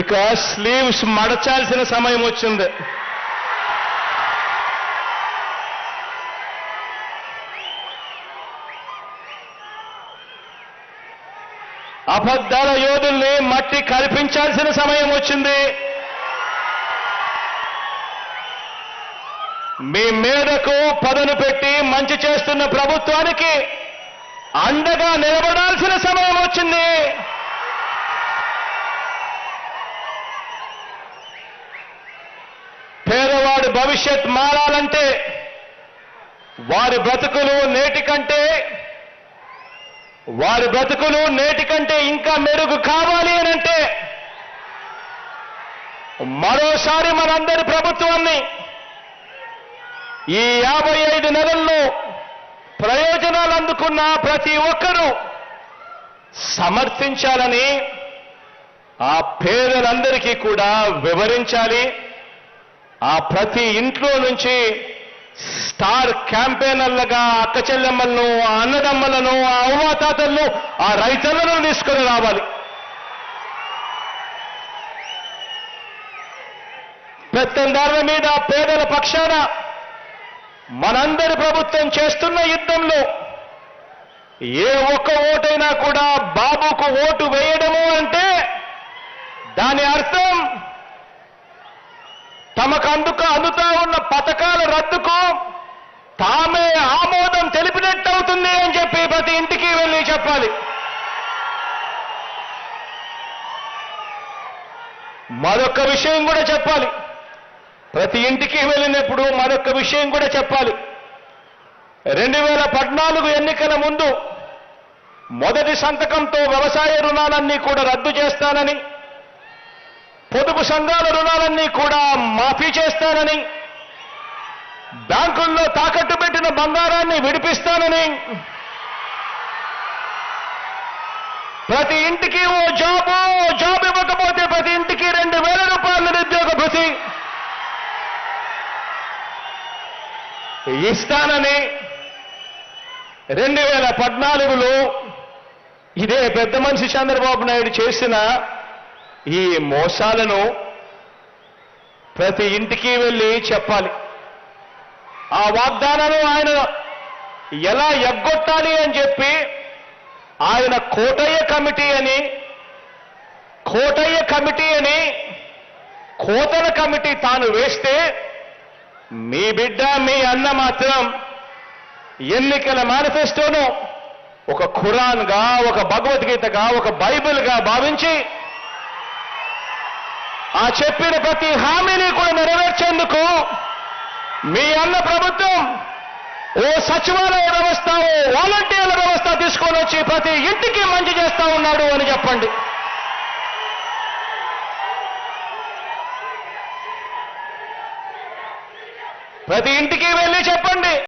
ఇక స్లీవ్స్ మడచాల్సిన సమయం వచ్చింది. అబద్ధాల యోధుల్ని మట్టి కల్పించాల్సిన సమయం వచ్చింది. మీ మేడకు పదను పెట్టి మంచి చేస్తున్న ప్రభుత్వానికి అండగా నిలబడాల్సిన సమయం వచ్చింది. వారి భవిష్యత్ మారాలంటే వారి బ్రతుకులు నేటి కంటే వారి బ్రతుకులు నేటి కంటే ఇంకా మెరుగు కావాలి అని అంటే మరోసారి మనందరి ప్రభుత్వాన్ని ఈ యాభై ఐదు నెలల్లో ప్రయోజనాలు అందుకున్న ప్రతి ఒక్కరూ సమర్థించాలని ఆ పేదలందరికీ కూడా వివరించాలి. ఆ ప్రతి ఇంట్లో నుంచి స్టార్ క్యాంపెయినర్లుగా అక్క చెల్లెమ్మలను ఆ అన్నదమ్మలను ఆ అవ్వాతాతలను ఆ రైతులను తీసుకొని రావాలి. పెత్తందారుల మీద పేదల పక్షాన మనందరి ప్రభుత్వం చేస్తున్న యుద్ధంలో ఏ ఒక్క ఓటైనా కూడా బాబు అందుకు అందుతా ఉన్న పథకాల రద్దుకు తామే ఆమోదం తెలిపినట్టు అవుతుంది అని చెప్పి ప్రతి ఇంటికి వెళ్ళి చెప్పాలి. మరొక విషయం కూడా చెప్పాలి. ప్రతి ఇంటికి వెళ్ళినప్పుడు మరొక విషయం కూడా చెప్పాలి. రెండు వేల పద్నాలుగు ఎన్నికల ముందు మొదటి సంతకంతో వ్యవసాయ రుణాలన్నీ కూడా రద్దు చేస్తానని పొదుపు సంఘాల రుణాలన్నీ కూడా మాఫీ చేస్తానని బ్యాంకుల్లో తాకట్టు పెట్టిన బంగారాన్ని విడిపిస్తానని ప్రతి ఇంటికి ఓ జాబు ఓ జాబ్ ఇవ్వకపోతే ప్రతి ఇంటికి రెండు వేల రూపాయల నిరుద్యోగ భృతి ఇస్తానని రెండు వేల పద్నాలుగులో ఇదే పెద్ద మనిషి చంద్రబాబు నాయుడు చేసిన ఈ మోసాలను ప్రతి ఇంటికి వెళ్ళి చెప్పాలి. ఆ వాగ్దానాలు ఆయన ఎలా ఎగ్గొట్టాలి అని చెప్పి ఆయన కోటయ్య కమిటీ అని కోటయ్య కమిటీ అని కోతల కమిటీ తాను వేస్తే మీ బిడ్డ మీ అన్న మాత్రం ఎన్నికల మేనిఫెస్టోను ఒక ఖురాన్గా ఒక భగవద్గీతగా ఒక బైబిల్గా భావించి ఆ చెప్పిన ప్రతి హామీని కూడా నెరవేర్చేందుకు మీ అన్న ప్రభుత్వం ఓ సచివాలయ వ్యవస్థ ఓ వాలంటీర్ల వ్యవస్థ తీసుకొని వచ్చి ప్రతి ఇంటికి మంచి చేస్తా ఉన్నాడు అని చెప్పండి. ప్రతి ఇంటికి వెళ్ళి చెప్పండి.